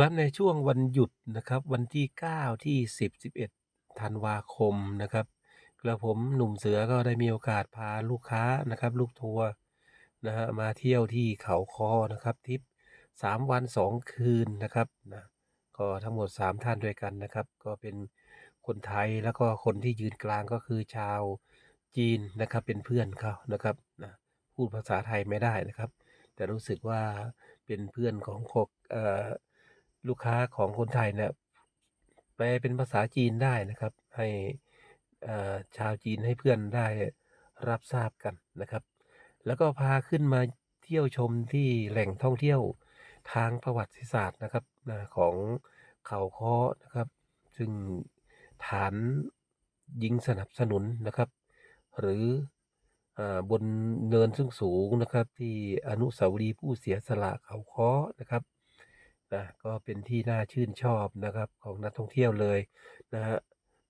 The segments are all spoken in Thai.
ครับในช่วงวันหยุดนะครับวันที่ 9 ที่ 10 11ธันวาคมนะครับกระผมหนุ่มเสือก็ได้มีโอกาสพาลูกค้านะครับ ลูกทัวร์นะฮะมาเที่ยวที่เขาคอนะครับทริป3วัน 2 คืนนะครับนะก็ทั้งหมด 3 ท่านด้วยกันนะครับ ก็เป็นคนไทยแล้วก็คนที่ยืนกลางก็คือชาวจีนนะครับเป็นเพื่อนเขานะครับนะพูดภาษาไทยไม่ได้นะครับ แต่รู้สึกว่าเป็นเพื่อนของคกเอ่อ ลูกค้าของคนไทยเนี่ยแปลเป็นภาษาจีนได้นะครับ ให้ชาวจีนให้เพื่อนได้รับทราบกันนะครับ แล้วก็พาขึ้นมาเที่ยวชมที่แหล่งท่องเที่ยวทางประวัติศาสตร์นะครับนะของเขาค้อนะครับ ซึ่งฐานยิงสนับสนุนนะครับ หรืออบนเนินซึ่งสูงนะครับ ที่อนุสาวรีย์ผู้เสียสละเขาค้อนะครับ นะก็เป็นที่น่าชื่นชอบนะครับของนักท่องเที่ยวเลยนะฮะ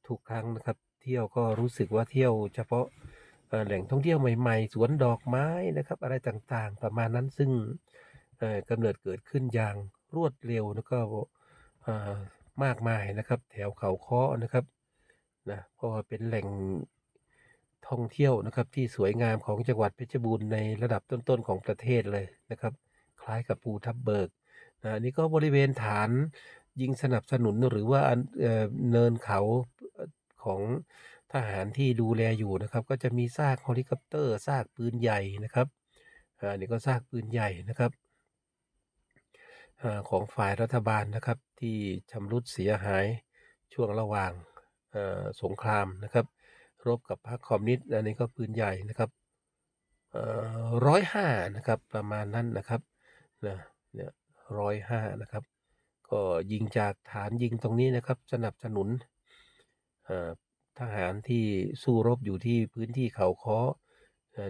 ทุกครั้งนะครับเที่ยวก็รู้สึกว่าเที่ยวเฉพาะแหล่งท่องเที่ยวใหม่ๆ สวนดอกไม้นะครับ อะไรต่างๆ ประมาณนั้นซึ่งกำเนิดเกิดขึ้นอย่างรวดเร็วแล้วก็มากมายนะครับ แถวเขาค้อนะครับนะเพราะว่าเป็นแหล่งท่องเที่ยวนะครับที่สวยงามของจังหวัดเพชรบูรณ์ในระดับต้นๆของประเทศเลยนะครับ คล้ายกับภูทับเบิก อันนี้ก็บริเวณฐานยิงสนับสนุนหรือว่าเเนินเขาของทหารที่ดูแลอยู่นะครับ ก็จะมีซากเฮลิคอปเตอร์ซากปืนใหญ่นะครับอันนี้ก็ซากปืนใหญ่นะครับอของฝ่ายรัฐบาลนะครับที่ชำรุดเสียหายช่วงระหว่างสงครามนะครับรบกับพรรคคอมมิวนิสต์อันนี้ก็ปืนใหญ่นะครับร้อยห้านะครับประมาณนั้นนะครับนะเนี่ย ร้อยห้านะครับ ก็ยิงจากฐานยิงตรงนี้นะครับ สนับสนุนทหารที่สู้รบอยู่ที่พื้นที่เขาค้อ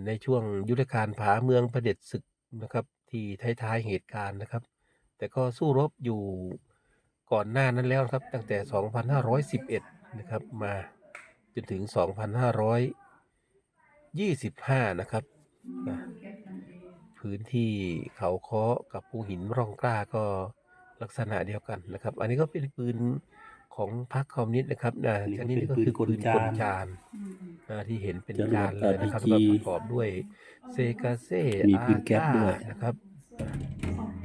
ในช่วงยุทธการผาเมืองประเด็จศึกนะครับ ที่ท้ายๆเหตุการณ์นะครับ แต่ก็สู้รบอยู่ก่อนหน้านั้นแล้วครับ ตั้งแต่ 2511 นะครับ มาจนถึง 2525 นะครับนะ พื้นที่เขาค้อกับภูหินร่องกล้าก็ลักษณะเดียวกันนะครับ อันนี้ก็เป็นปืนของพรรคคอมมิวนิสต์นะครับนะอันนี้ก็อันนี้เป็นก็ปืนคือกลปืนจานกลจานนะที่เห็นเป็นจรวดจานเลยนะครับแล้วก็ RPG ประกอบด้วยเซกาเซมีอาปืนแก๊ปก้าด้วยนะครับ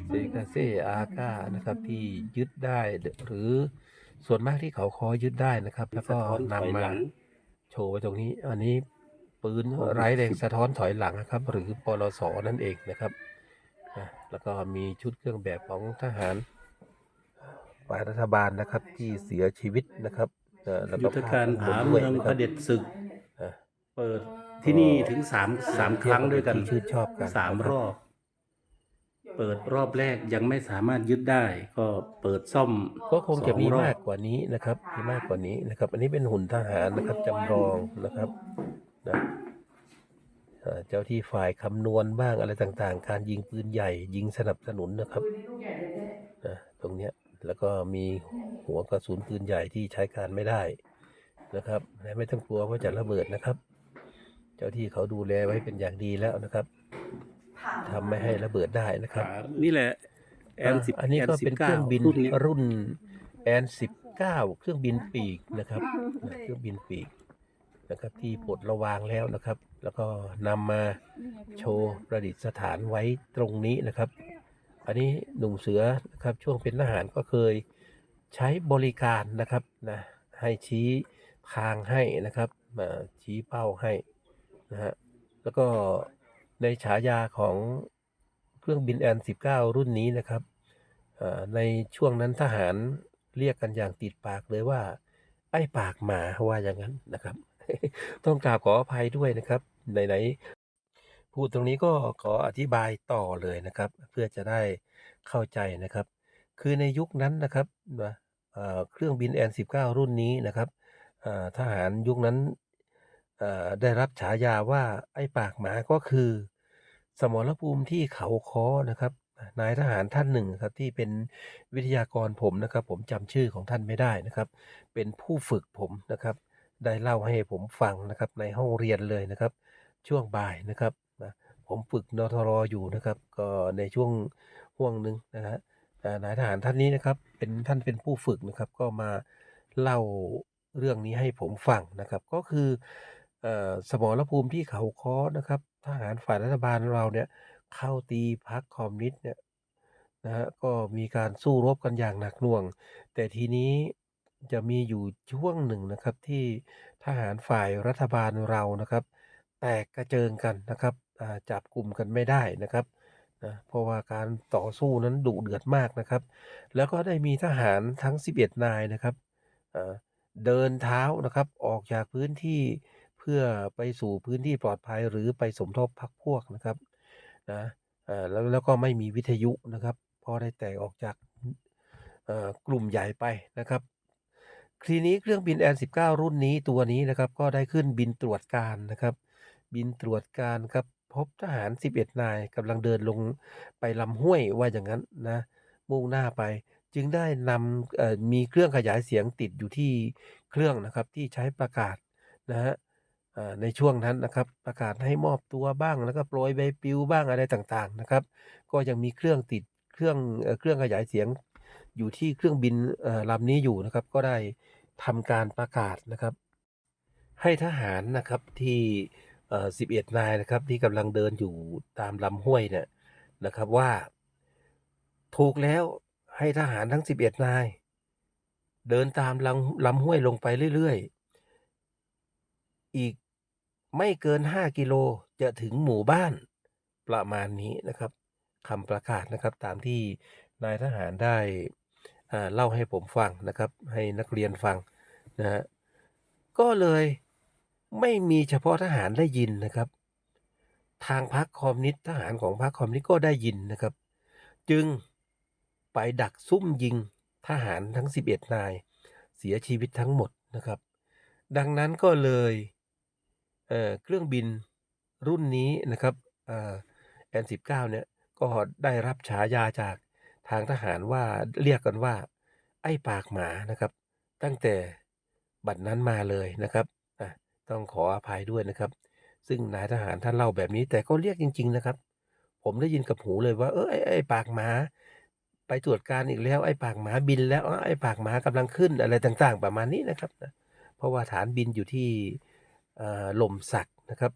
เซกาเซอาก้านะครับที่ยึดได้หรือส่วนมากที่เขาคอยึดได้นะครับ แล้วก็สะท้อนถอยนำหมาลังโชว์ไว้ตรงนี้ อันนี้ ปืนโอ้โหไร้แรงสะท้อนถอยหลังนะครับ หรือปลสนั่นเองนะครับนะแล้วก็มีชุดเครื่องแบบของทหารฝ่ายรัฐบาลนะครับที่เสียชีวิตนะครับเอ่อแล้วยุก็ทธทธการผาเมืองนะพครัระเด็จศึกอะเปิดที่นี่ถึงสามสามครั้งด้วยกันที่ชื่นชอบกันสามนะครับรอบ เปิดรอบแรกยังไม่สามารถยึดได้ ก็เปิดซ่อมก็คงจะมีสอรอบมากกว่านี้นะครับมีมากกว่านี้นะครับ อันนี้เป็นหุ่นทหารนะครับจำลองนะครับ นะเอ่อเจ้าที่ฝ่ายคำนวณบ้างอะไรต่างๆ การยิงปืนใหญ่ ยิงสนับสนุนนะครับนะตรงเนี้ยแล้วก็มีหัวกระสุนปืนใหญ่ที่ใช้การไม่ได้นะครับและไม่ต้องกลัวว่าจะระเบิดนะครับ เจ้าที่เขาดูแลไว้เป็นอย่างดีแล้วนะครับทำไม่ให้ระเบิดได้นะครับ นี่แหละแอนสิบอันนี้ก็เป็นเครื่องบินรุ่นนี้รุ่นแอนสิบเก้าเครื่องบินปีกนะครับนะเครื่องบินปีก นะครับที่ปลดระวางแล้วนะครับ แล้วก็นำมาโชว์ประดิษฐานไว้ตรงนี้นะครับ อันนี้หนุ่มเสือนะครับช่วงเป็นทหารก็เคยใช้บริการนะครับนะให้ชี้ทางให้นะครับมาชี้เป้าให้นะฮะแล้วก็ในฉายาของเครื่องบินแอน19 รุ่นนี้นะครับในช่วงนั้นทหารเรียกกันอย่างติดปากเลยว่า ไอ้ปากหมาว่าอย่างนั้นนะครับ ต้องกราบขออภัยด้วยนะครับไหนๆพูดตรงนี้ก็ขออธิบายต่อเลยนะครับ เพื่อจะได้เข้าใจนะครับ คือในยุคนั้นนะครับนะเเครื่องบิน N19 รุ่นนี้นะครับทหารยุคนั้นได้รับฉายาว่าไอ้ปากหมาก็คือ สมรภูมิที่เขาค้อนะครับนายทหารท่านหนึ่งครับที่เป็นวิทยากรผมนะครับ ผมจำชื่อของท่านไม่ได้นะครับ เป็นผู้ฝึกผมนะครับ ได้เล่าให้ผมฟังนะครับในห้องเรียนเลยนะครับ ช่วงบ่ายนะครับนะผมฝึกนทรออยู่นะครับ ก็ในช่วงห่วงหนึ่งนะฮะนายทหารท่านนี้นะครับ เป็นท่านเป็นผู้ฝึกนะครับ ก็มาเล่าเรื่องนี้ให้ผมฟังนะครับ ก็คืออสมรภูมิที่เขาค้อนะครับทหารฝ่ายรัฐบาลเราเนี่ยเข้าตีพรรคคอมมิวนิสต์เนี่ยนะฮะก็มีการสู้รบกันอย่างหนักหน่วง แต่ทีนี้ จะมีอยู่ช่วงหนึ่งนะครับที่ทหารฝ่ายรัฐบาลเรานะครับ แตกกระเจิงกันนะครับจับกลุ่มกันไม่ได้นะครับนะเพราะว่าการต่อสู้นั้นดุเดือดมากนะครับ แล้วก็ได้มีทหารทั้ง 11 นายนะครับเดินเท้านะครับออกจากพื้นที่เพื่อไปสู่พื้นที่ปลอดภัยหรือไปสมทบพรรคพวกนะครับนะแล้วแล้วก็ไม่มีวิทยุนะครับพอได้แตกออกจากกลุ่มใหญ่ไปนะครับ ทีนี้เครื่องบิน N19 รุ่นนี้ตัวนี้นะครับ ก็ได้ขึ้นบินตรวจการนะครับ บินตรวจการครับพบทหาร 11 นายกำลังเดินลงไปลำห้วยว่าอย่างนั้นนะ มุ่งหน้าไป จึงได้นำมีเครื่องขยายเสียงติดอยู่ที่เครื่องนะครับที่ใช้ประกาศนะฮะในช่วงนั้นนะครับ ประกาศให้มอบตัวบ้างแล้วก็โปรยใบปลิวบ้างอะไรต่างๆนะครับ ก็ยังมีเครื่องติดเครื่องเครื่องขยายเสียงอยู่ที่เครื่องบินลำนี้อยู่นะครับ ก็ได้ ทำการประกาศนะครับ ให้ทหารนะครับที่เอ่อ11นายนะครับที่กำลังเดินอยู่ตามลำห้วยเนี่ยนะครับว่าถูกแล้วให้ทหารทั้ง11นาย เดินตามลำลำห้วยลงไปเรื่อยๆ อีกไม่เกิน5กิโลจะถึงหมู่บ้านประมาณนี้นะครับคำประกาศนะครับตามที่นายทหารได้เล่าให้ผมฟังนะครับ ให้นักเรียนฟัง นะฮะก็เลยไม่มีเฉพาะทหารได้ยินนะครับ ทางพรรคคอมมิวนิสต์ทหารของพรรคคอมมิวนิสต์ก็ได้ยินนะครับ จึงไปดักซุ่มยิงทหารทั้ง 11 นาย เสียชีวิตทั้งหมดนะครับ ดังนั้นก็เลยเออเครื่องบินรุ่นนี้นะครับเอ่อ N19 เนี่ยก็ได้รับฉายาจากทางทหารว่าเรียกกันว่า ไอ้ปากหมานะครับ ตั้งแต่ บัดนั้นมาเลยนะครับต้องขออภัยด้วยนะครับ ซึ่งนายทหารท่านเล่าแบบนี้แต่ก็เรียกจริง ๆ นะครับ ผมได้ยินกับหูเลยว่า เออไอ้ไอ้ปากหมา ไปตรวจการอีกแล้วไอ้ปากหมาบินแล้วไอ้ปากหมากำลังขึ้นอะไรต่าง ๆ ประมาณนี้นะครับนะเพราะว่าฐานบินอยู่ที่ลมสักนะครับ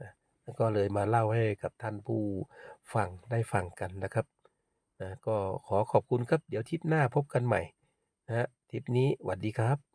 นะแล้วก็เลยมาเล่าให้กับท่านผู้ฟังได้ฟังกันนะครับนะก็ขอขอบคุณครับ เดี๋ยวทริปหน้าพบกันใหม่นะฮะทริปนี้หวัดดีครับ